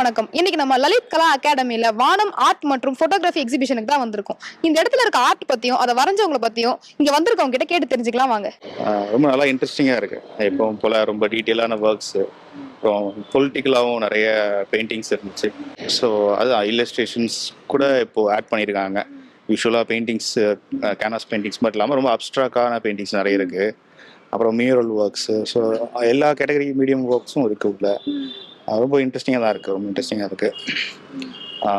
வணக்கம். இன்னைக்கு நம்ம லலித் கலா அகாடமியில வானம் ஆர்ட் மற்றும் போட்டோகிராஃபி எக்ஸிபிஷனுக்கு தான் வந்திருக்கோம். இந்த இடத்துல இருக்க ஆர்ட் பத்தியும் அதை வரைஞ்சவங்களை பத்தியும் இங்க வந்திருக்கவங்க கிட்ட கேட்டு தெரிஞ்சுக்கலாம் வாங்க. ரொம்ப நல்லா இன்ட்ரெஸ்டிங்காக இருக்கு. எப்பவும் போல ரொம்ப டீட்டெயிலான ஒர்க்ஸ் அப்புறம் பொலிட்டிக்கலாகவும் நிறைய பெயிண்டிங்ஸ் இருந்துச்சு. ஸோ அது இல்லஸ்ட்ரேஷன்ஸ் கூட இப்போ ஆட் பண்ணியிருக்காங்க. யூஸ்வலாக பெயிண்டிங்ஸ் கேனாஸ் பெயிண்டிங்ஸ் மட்டும் இல்லாமல் ரொம்ப அப்ட்ராக்டான பெயிண்டிங்ஸ் நிறைய இருக்குது அப்புறம் மியூரல் ஒர்க்ஸு ஸோ எல்லா கேட்டகரி மீடியம் ஒர்க்ஸும் இருக்குது உள்ள. அது ரொம்ப இன்ட்ரெஸ்டிங்காக தான் இருக்குது ரொம்ப இன்ட்ரெஸ்டிங்காக இருக்குது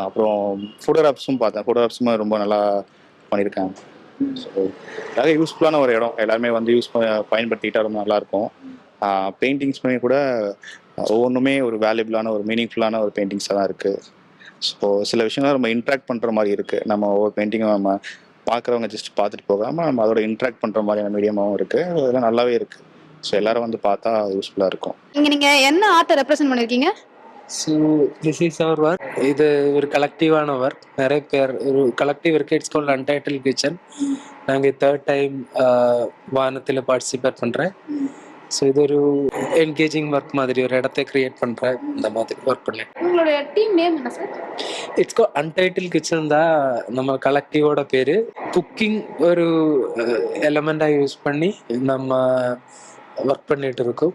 அப்புறம் ஃபோட்டோகிராஃப்ஸும் பார்த்தேன். ஃபோட்டோகிராஃப்ஸும் ரொம்ப நல்லா பண்ணியிருக்காங்க ஸோ அதாவது யூஸ்ஃபுல்லான ஒரு இடம். எல்லாருமே வந்து யூஸ் பயன்படுத்திக்கிட்டா ரொம்ப நல்லாயிருக்கும் பெயிண்டிங்ஸ்மே கூட ஒவ்வொன்றுமே ஒரு வேல்யூபிளான ஒரு மீனிங்ஃபுல்லான ஒரு பெயிண்டிங்ஸாக தான் இருக்குது ஸோ சில விஷயங்கள் நம்ம இன்ட்ராக்ட் பண்ணுற மாதிரி இருக்குது நம்ம ஒவ்வொரு பெயிண்டிங்கும் நம்ம பார்க்குறவங்க ஜஸ்ட் பார்த்துட்டு போகாமல் நம்ம அதோட இன்ட்ராக்ட் பண்ணுற மாதிரியான மீடியமாகவும் இருக்குது அதெல்லாம் நல்லாவே இருக்குது ஸோ எல்லாரும் வந்து பார்த்தா யூஸ்ஃபுல்லாக இருக்கும். இங்க நீங்க என்ன ஆர்ட்டை ரெப்ரசென்ட் பண்ணிருக்கீங்க? So this is our work இது ஒரு கலெக்டிவான ஒர்க் நிறைய பேர் ஒரு கலெக்டிவ் இருக்கு இட்ஸ் கால் அன்டைட்டில் கிச்சன் நாங்கள் தேர்ட் டைம் வானத்தில் பார்ட்டிசிபேட் பண்ணுறேன் ஸோ இது ஒரு என்கேஜிங் ஒர்க் மாதிரி. ஒரு இடத்த கிரியேட் பண்ணுறேன் இந்த மாதிரி ஒர்க் பண்ணேன் உங்களுடைய டீம் நேம் என்ன sir it's go untitled kitchen தான் நம்ம கலெக்டிவோட பேர். குக்கிங் ஒரு எலமெண்டாக யூஸ் பண்ணி நம்ம ஒர்க் பண்ணிட்டு இருக்கோம்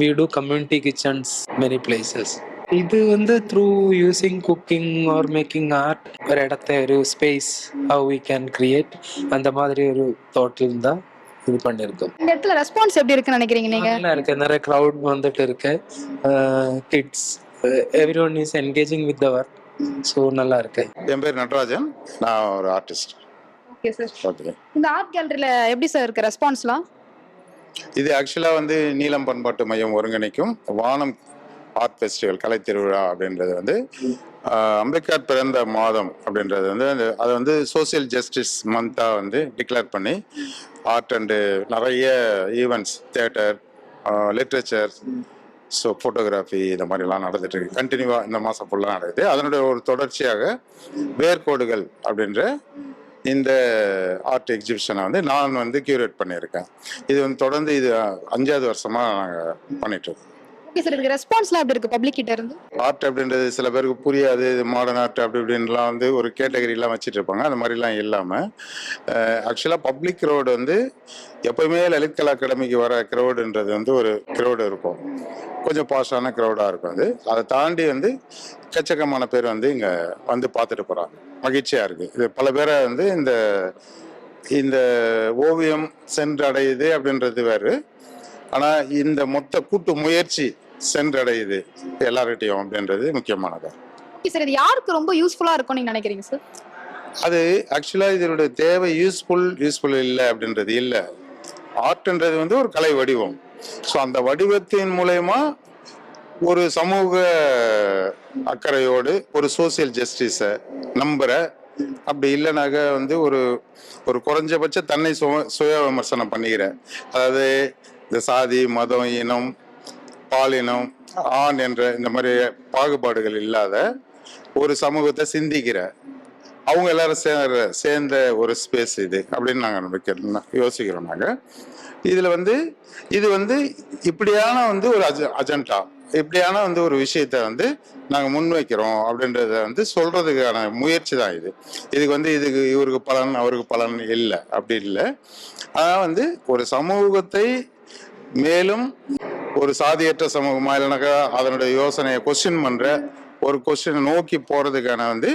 we do community kitchens many places இது வந்து through using cooking or making art ஒரு இடத்த ஒரு space how we can create அந்த மாதிரி ஒரு தோட்டில் தான் இது பண்ணியிருக்கோம். இந்த இடத்துல ரெஸ்பான்ஸ் எப்படி இருக்குன்னு நினைக்கிறீங்க நீங்க? நல்லா இருக்கு. நிறைய க்ரௌட் வந்துட்டு இருக்கு. Kids every one is engaging with the work so நல்லா இருக்கு. என் பேர் நடராஜன். நான் ஒரு ஆர்டிஸ்ட் ஓகே சார் ஓகே இந்த ஆர்ட் கேலரியில எப்படி சார் இருக்கு? ரெஸ்பான்ஸ்லாம் இது ஆக்சுவலாக வந்து நீலம் பண்பாட்டு மையம் ஒருங்கிணைக்கும் வானம் ஆர்ட் ஃபெஸ்டிவல் கலை திருவிழா அப்படின்றது வந்து அம்பேத்கர் பிறந்த மாதம் அப்படின்றது வந்து அந்த- அதை வந்து சோசியல் ஜஸ்டிஸ் மந்தாக வந்து டிக்ளேர் பண்ணி ஆர்ட் அண்டு நிறைய events theatre literature so photography இந்த மாதிரிலாம் நடந்துட்டு இருக்கு கண்டினியூவாக இந்த மாதம் ஃபுல்லாக நடக்குது. அதனுடைய ஒரு தொடர்ச்சியாக வேர்கோடுகள் அப்படின்ற இந்த ஆர்ட் எக்ஸிபிஷனை வந்து நான் வந்து கியூரேட் பண்ணியிருக்கேன். இது வந்து தொடர்ந்து இது அஞ்சாவது வருஷமாக நாங்கள் பண்ணிட்டுருக்கோம் ஓகே சார் இதுக்கு ரெஸ்பான்ஸ்லாம் எப்படி இருக்கு பப்ளிக் கிட்ட இருந்து? ஆர்ட் அப்படின்றது சில பேருக்கு புரியாது இது மாடர்ன் ஆர்ட் அப்படி இப்படின்லாம் வந்து ஒரு கேட்டகரிலாம் வச்சுட்டு இருப்பாங்க. அந்த மாதிரிலாம் இல்லாமல் ஆக்சுவலாக பப்ளிக் க்ரௌடு வந்து எப்போயுமே லலித் கலா அகாடமிக்கு வர க்ரௌடுன்றது வந்து ஒரு க்ரௌடு இருக்கும். கொஞ்சம் பாஸ்டான க்ரௌடாக இருக்கும் அது. அதை தாண்டி வந்து எக்கச்சக்கமான பேர் வந்து இங்கே வந்து பார்த்துட்டு போகிறாங்க மகிழ்ச்சியாக இருக்குது இது பல பேரை வந்து இந்த இந்த ஓவியம் சென்றடையுது அப்படின்றது வேறு. ஆனால் இந்த மொத்த கூட்டு முயற்சி சென்றடையுது எல்லார்கிட்டையும் அப்படின்றது முக்கியமானது ஓகே சார் இது யாருக்கு ரொம்ப யூஸ்ஃபுல்லா இருக்கும்னு நீங்க நினைக்கிறீங்க சார் அது ஆக்சுவலாக இதனுடைய தேவை யூஸ்ஃபுல் யூஸ்ஃபுல் இல்லை அப்படின்றது இல்லை. ஆர்ட்ன்றது வந்து ஒரு கலை வடிவம். ஸோ அந்த வடிவத்தின் மூலயமா ஒரு சமூக அக்கறையோடு ஒரு சோசியல் ஜஸ்டிஸை நம்புற அப்படி இல்லைனாக்க வந்து ஒரு ஒரு குறைஞ்சபட்ச தன்னை சுய சுய விமர்சனம் பண்ணிக்கிற. அதாவது இந்த சாதி மதம் இனம் பாலினம் ஆண் என்ற இந்த மாதிரி பாகுபாடுகள் இல்லாத ஒரு சமூகத்தை சிந்திக்கிற அவங்க எல்லாரும் சேர்ற சேர்ந்த ஒரு ஸ்பேஸ் இது அப்படின்னு நாங்கள் நம்பிக்கை யோசிக்கிறோம் நாங்கள் இதில் வந்து இது வந்து இப்படியான வந்து ஒரு அஜ அஜெண்டா இப்படியான வந்து ஒரு விஷயத்த வந்து நாங்கள் முன்வைக்கிறோம் அப்படின்றத வந்து சொல்றதுக்கான முயற்சி தான் இது. இதுக்கு வந்து இதுக்கு இவருக்கு பலன் அவருக்கு பலன் இல்லை அப்படி இல்லை. ஆனால் வந்து ஒரு சமூகத்தை மேலும் ஒரு சாதியற்ற சமூகமா இல்லைனாக்கா அதனுடைய யோசனையை கொஸ்டின் பண்ற ஒரு கொஸ்டினை நோக்கி போறதுக்கான வந்து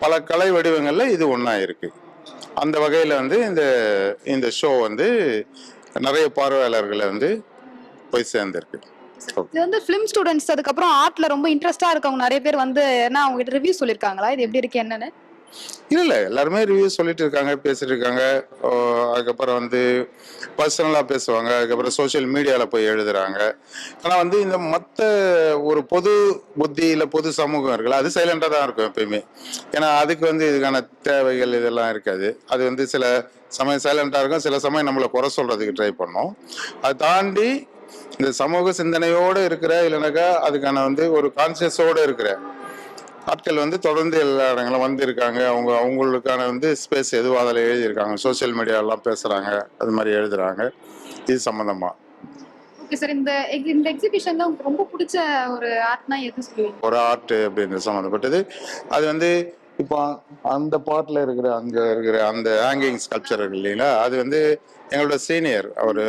பல கலை வடிவங்கள்ல இது ஒன்றா இருக்கு. அந்த வகையில் வந்து இந்த இந்த ஷோ வந்து நிறைய பார்வையாளர்களை வந்து போய் சேர்ந்திருக்கு. இது வந்து ஃபிலிம் ஸ்டூடெண்ட்ஸ் அதுக்கப்புறம் ஆர்ட்ல ரொம்ப இன்ட்ரெஸ்டா இருக்கவங்க நிறைய பேர் வந்து என்ன அவங்க ரிவ்யூ சொல்லியிருக்காங்களா? இது எப்படி இருக்கு என்னன்னு? இல்லை இல்லை. எல்லாருமே ரிவ்யூ சொல்லிட்டு இருக்காங்க பேசிட்டு இருக்காங்க. அதுக்கப்புறம் வந்து பர்சனலாக பேசுவாங்க. அதுக்கப்புறம் சோஷியல் மீடியாவில் போய் எழுதுறாங்க. ஆனால் வந்து இந்த மற்ற ஒரு பொது புத்தி இல்லை பொது சமூகம் இருக்குல்ல அது சைலண்டாக தான் இருக்கும் எப்பயுமே. ஏன்னா அதுக்கு வந்து இதுக்கான தேவைகள் இதெல்லாம் இருக்காது. அது வந்து சில சமயம் சைலண்டாக இருக்கும் சில சமயம் நம்மளை குறை சொல்கிறதுக்கு ட்ரை பண்ணோம். அதை தாண்டி இந்த சமூக சிந்தனையோடு இருக்கிற இல்லைனாக்கா அதுக்கான வந்து ஒரு கான்சியஸோடு இருக்கிற ஆட்கள் வந்து தொடர்ந்து எல்லா இடங்களும் வந்திருக்காங்க. அவங்க அவங்களுக்கான வந்து ஸ்பேஸ் எதுவும் அதில் எழுதியிருக்காங்க சோஷியல் மீடியாலாம் பேசுகிறாங்க அது மாதிரி எழுதுறாங்க. இது சம்மந்தமாக ஓகே சார் இந்த இந்த எக்ஸிபிஷன்ல உங்களுக்கு ரொம்ப பிடிச்ச ஒரு ஆர்ட்னா எது சொல்லுவீங்க? ஒரு ஆர்ட் அப்படின்ற சம்மந்தப்பட்டது அது வந்து இப்போ அந்த பாட்டில் இருக்கிற அங்கே இருக்கிற அந்த ஹேங்கிங் ஸ்கல்ப்சர் இருக்கு இல்லைங்களா? அது வந்து எங்களோட சீனியர் அவர்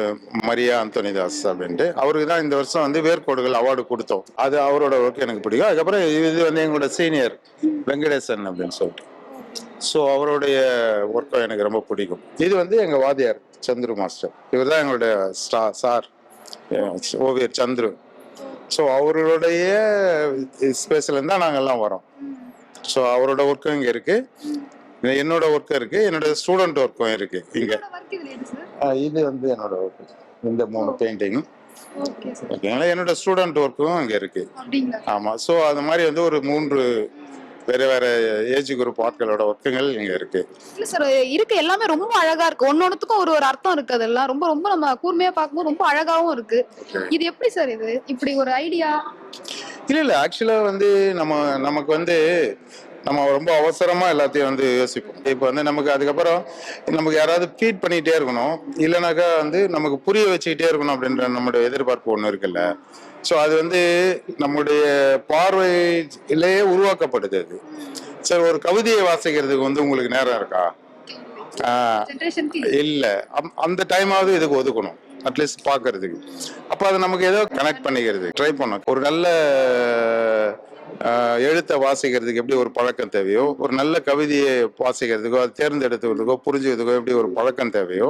மரியா அந்தோனிதாஸ் அப்படின்ட்டு. அவருக்கு தான் இந்த வருஷம் வந்து வேர்க்கோடுகள் அவார்டு கொடுத்தோம். அது அவரோட ஒர்க் எனக்கு பிடிக்கும். அதுக்கப்புறம் இது வந்து எங்களோட சீனியர் வெங்கடேசன் அப்படின்னு சொல்லிட்டு. ஸோ அவருடைய ஒர்க்கும் எனக்கு ரொம்ப பிடிக்கும். இது வந்து எங்கள் வாத்தியார் சந்துரு மாஸ்டர். இவர் தான் எங்களுடைய ஸ்டா சார் ஓவியர் சந்துரு. ஸோ அவருடைய ஸ்பேஸ்லேருந்து தான் நாங்கள்லாம் வரோம். ஸோ அவரோட ஒர்க்கும் இங்கே இருக்கு. என்னோட ஒர்க்கும் இருக்கு. என்னோட ஸ்டூடெண்ட் ஒர்க்கும் இருக்கு இங்க. இது வந்து என்னோட ஒர்க் இந்த மூணு பெயிண்டிங் ஓகே சார் ஓகேங்களா என்னோட ஸ்டூடெண்ட் ஒர்க்கும் அங்கே இருக்கு. அப்படிங்களா? ஆமா. ஸோ அது மாதிரி வந்து ஒரு மூன்று வேற வேற ஏஜ் குரூப் ஆட்களோட ஒர்க்குகள் இங்க இருக்கு. இல்ல சார் இருக்கு எல்லாமே ரொம்ப அழகா இருக்கு. ஒன்னொன்னுத்துக்கும் ஒரு ஒரு அர்த்தம் இருக்கு அதெல்லாம். ரொம்ப ரொம்ப நம்ம கூர்மையா பார்க்கும்போது ரொம்ப அழகாவும் இருக்கு. இது எப்படி சார் இது? இப்படி ஒரு ஐடியா இல்ல இல்ல. ஆக்சுவலா வந்து நம்ம நமக்கு வந்து நம்ம ரொம்ப அவசரமா எல்லாத்தையும் வந்து யோசிப்போம். இப்போ வந்து நமக்கு அதுக்கப்புறம் நமக்கு யாராவது ஃபீட் பண்ணிட்டே இருக்கணும். இல்லைனாக்கா வந்து நமக்கு புரிய வச்சுக்கிட்டே இருக்கணும் அப்படின்ற நம்மளுடைய எதிர்பார்ப்பு ஒன்று இருக்குல்ல. ஸோ அது வந்து நம்முடைய பார்வையிலேயே உருவாக்கப்படுது அது. சரி ஒரு கவிதையை வாசிக்கிறதுக்கு வந்து உங்களுக்கு நேரம் இருக்கா? இல்ல. அந்த டைமாவது இதுக்கு ஒதுக்கணும். அட்லீஸ்ட் பார்க்கறதுக்கு. அப்போ அது நமக்கு ஏதோ கனெக்ட் பண்ணிக்கிறது. ட்ரை பண்ணோம் ஒரு நல்ல எழுத்தை வாசிக்கிறதுக்கு எப்படி ஒரு பழக்கம் தேவையோ ஒரு நல்ல கவிதையை வாசிக்கிறதுக்கோ அதை தேர்ந்தெடுத்துக்கிறதுக்கோ புரிஞ்சுக்கிறதுக்கோ எப்படி ஒரு பழக்கம் தேவையோ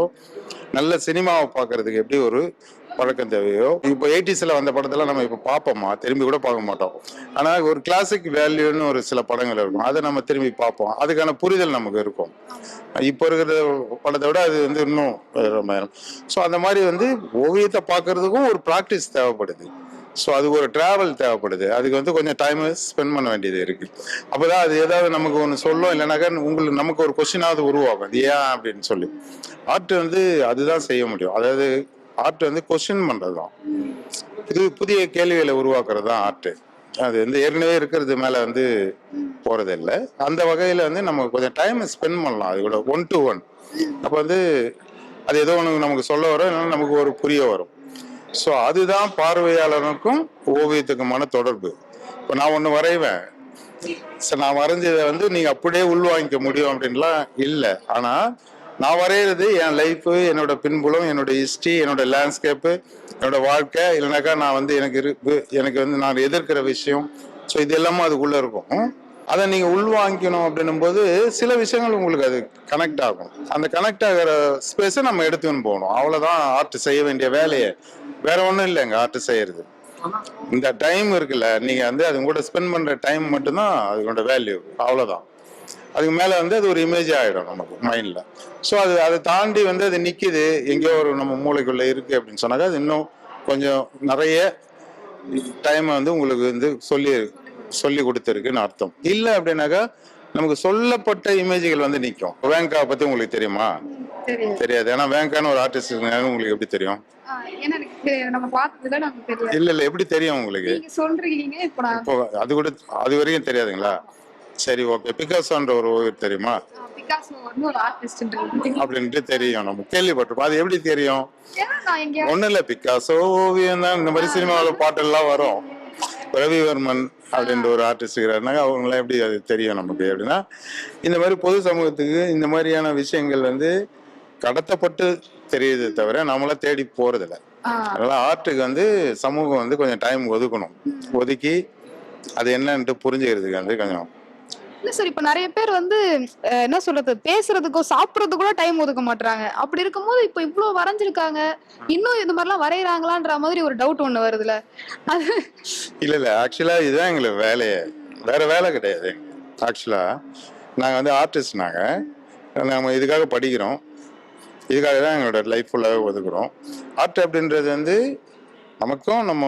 நல்ல சினிமாவை பார்க்கறதுக்கு எப்படி ஒரு பழக்கம் தேவையோ? இப்போ எயிட்டிஸில் வந்த படத்தெல்லாம் நம்ம இப்போ பார்ப்போமா? திரும்பி கூட பார்க்க மாட்டோம். ஆனால் ஒரு கிளாசிக் வேல்யூன்னு ஒரு சில படங்கள் இருக்கும். அதை நம்ம திரும்பி பார்ப்போம். அதுக்கான புரிதல் நமக்கு இருக்கும். இப்போ இருக்கிற படத்தை விட அது வந்து இன்னும் ரொம்ப ஸோ அந்த மாதிரி வந்து ஓவியத்தை பார்க்கறதுக்கும் ஒரு ப்ராக்டிஸ் தேவைப்படுது. ஸோ அது ஒரு ட்ராவல் தேவைப்படுது. அதுக்கு வந்து கொஞ்சம் டைம் ஸ்பெண்ட் பண்ண வேண்டியது இருக்கு. அப்போதான் அது ஏதாவது நமக்கு ஒன்று சொல்லும். இல்லைனாக்கா உங்களுக்கு நமக்கு ஒரு கொஸ்டினாவது உருவாகும். அது ஏன் அப்படின்னு சொல்லி. ஆர்ட் வந்து அதுதான் செய்ய முடியும். அதாவது ஆர்ட் வந்து கொஸ்டின் பண்ணுறது தான் இது புதிய கேள்விகளை உருவாக்குறது தான் ஆர்ட். அது வந்து ஏற்கனவே இருக்கிறது மேல வந்து போறது இல்லை அந்த வகையில வந்து நம்ம கொஞ்சம் டைம் ஸ்பெண்ட் பண்ணலாம். அது கூட ஒன் டு ஒன் அப்போ வந்து அது ஏதோ ஒன்று நமக்கு சொல்ல வரும் இல்லைன்னா நமக்கு ஒரு புரிய வரும். ஸோ அதுதான் பார்வையாளனுக்கும் ஓவியத்துக்குமான தொடர்பு. இப்போ நான் ஒன்று வரைவேன். சரி நான் வரைஞ்சதை வந்து நீங்கள் அப்படியே உள்வாங்கிக்க முடியும் அப்படின்லாம் இல்லை. ஆனால் நான் வரைகிறது என் லைஃப்பு என்னோட பின்புலம் என்னோட ஹிஸ்ட்ரி என்னோட லேண்ட்ஸ்கேப்பு என்னோட வாழ்க்கை. இல்லைனாக்கா நான் வந்து எனக்கு இருக்கு எனக்கு வந்து நான் எதிர்க்கிற விஷயம். ஸோ இது எல்லாமே அதுக்குள்ளே இருக்கும். அதை நீங்கள் உள்வாங்கிக்கணும் அப்படின்னும் போது சில விஷயங்கள் உங்களுக்கு அது கனெக்ட் ஆகும். அந்த கனெக்ட் ஆகிற ஸ்பேஸை நம்ம எடுத்துன்னு போகணும். அவ்வளோதான் ஆர்ட் செய்ய வேண்டிய வேலையை. வேற ஒன்றும் இல்லைங்க ஆர்ட் செய்யறது. இந்த டைம் இருக்குல்ல நீங்கள் வந்து அது கூட ஸ்பெண்ட் பண்ணுற டைம் மட்டும்தான் அதுக்கோட வேல்யூ அவ்வளோதான் அதுக்கு மேல வந்து அது ஒரு இமேஜ் ஆயிடும் நமக்கு மைண்ட்ல ஸோ அது அதை தாண்டி வந்து அது நிக்குது எங்கேயோ ஒரு நம்ம மூளைக்குள்ள இருக்கு அப்படின்னு சொன்னாக்கா அது இன்னும் கொஞ்சம் நிறைய டைம் வந்து உங்களுக்கு வந்து சொல்லி சொல்லி கொடுத்துருக்குன்னு அர்த்தம். இல்லை அப்படின்னாக்கா நமக்கு சொல்லப்பட்ட இமேஜ்கள் வந்து நிற்கும் வேங்கா பத்தி உங்களுக்கு தெரியுமா? தெரியாது. ஏன்னா வேங்கான்னு ஒரு ஆர்டிஸ்ட் உங்களுக்கு எப்படி தெரியும்? இல்ல இல்ல எப்படி தெரியும் உங்களுக்கு? இப்போ அது கூட அது வரைக்கும் தெரியாதுங்களா? சரி ஓகே பிகாசோன்ற ஒரு ஓவியர் தெரியுமா? அப்படின்ட்டு தெரியும் நம்ம. கேள்விப்பட்டிருப்போம். அது எப்படி தெரியும்? ஒண்ணும் இல்ல பிகாசோ ஓவியம் தான். இந்த மாதிரி சினிமாவில் பாட்டெல்லாம் வரும். ரவிவர்மன் அப்படின்ற ஒரு ஆர்டிஸ்ட் இருக்கிறாருனாங்க அவங்களாம் எப்படி அது தெரியும் நமக்கு? அப்படின்னா இந்த மாதிரி பொது சமூகத்துக்கு இந்த மாதிரியான விஷயங்கள் வந்து கடத்தப்பட்டு தெரியுது தவிர நம்மள தேடி போறதில்ல. அதனால ஆர்ட்டுக்கு வந்து சமூகம் வந்து கொஞ்சம் டைம் ஒதுக்கணும். ஒதுக்கி அது என்னன்ட்டு புரிஞ்சுக்கிறதுக்கு வந்து கொஞ்சம் இல்ல சார் இப்ப நிறைய பேர் வந்து என்ன சொல்றது பேசுறதுக்கோ சாப்பிடுறதுக்கு கூட டைம் ஒதுக்க மாட்டாங்க அப்படி இருக்கும்போது இப்ப இவ்வளவு வரைஞ்சிருக்காங்க. இன்னும் இந்த மாதிரிலாம் வரையறாங்களான்ற மாதிரி ஒரு டவுட் ஒண்ணு வருதுல. அது இல்ல இல்ல. ஆக்சுவலா இதுதான் எங்களுக்கு வேலையே வேற வேலை கிடையாது. ஆக்சுவலா நாங்க வந்து ஆர்டிஸ்ட் நாங்க. நம்ம இதுக்காக படிக்கிறோம். இதுக்காக தான் எங்களோட லைஃப் ஃபுல்லாகவே ஒதுக்குறோம். ஆர்ட் அப்படின்றது வந்து நமக்கும் நம்ம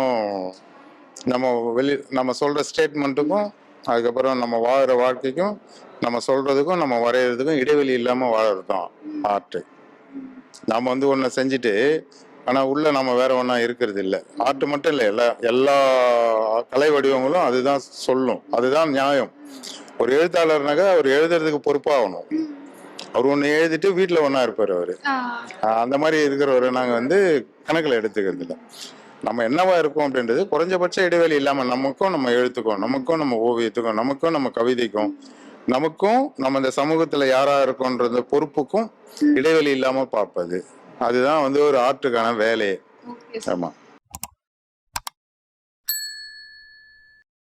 நம்ம வெளி நம்ம சொல்ற ஸ்டேட்மெண்ட்டுக்கும் அதுக்கப்புறம் நம்ம வாழ்கிற வாழ்க்கைக்கும் நம்ம சொல்றதுக்கும் நம்ம வரைகிறதுக்கும் இடைவெளி இல்லாம வாழறது தான் ஆர்ட். நாம வந்து ஒன்றை செஞ்சுட்டு ஆனா உள்ள நம்ம வேற ஒன்றா இருக்கிறது இல்லை. ஆர்ட் மட்டும் இல்லை எல்லா எல்லா கலை வடிவங்களும் அதுதான் சொல்லும். அதுதான் நியாயம். ஒரு எழுத்தாளர்னாக்கா அவர் எழுதுறதுக்கு பொறுப்பாகணும். அவர் ஒன்று எழுதிட்டு வீட்டில் ஒன்றா இருப்பார் அவர். அந்த மாதிரி இருக்கிறவரை நாங்கள் வந்து கணக்கில் எடுத்துக்கிறது இல்லை. நம்ம என்னவா இருக்கோம் அப்படின்றது குறைஞ்சபட்ச இடைவெளி இல்லாம நமக்கும் நம்ம எழுத்துக்கும் நமக்கும் நம்ம ஓவியத்துக்கும் நமக்கும் நம்ம கவிதைக்கும் நமக்கும் நம்ம இந்த சமூகத்துல யாரா இருக்கோன்றது பொறுப்புக்கும் இடைவெளி இல்லாம பார்ப்பது. அதுதான் வந்து ஒரு ஆர்ட்டுக்கான வேலையே. ஆமா.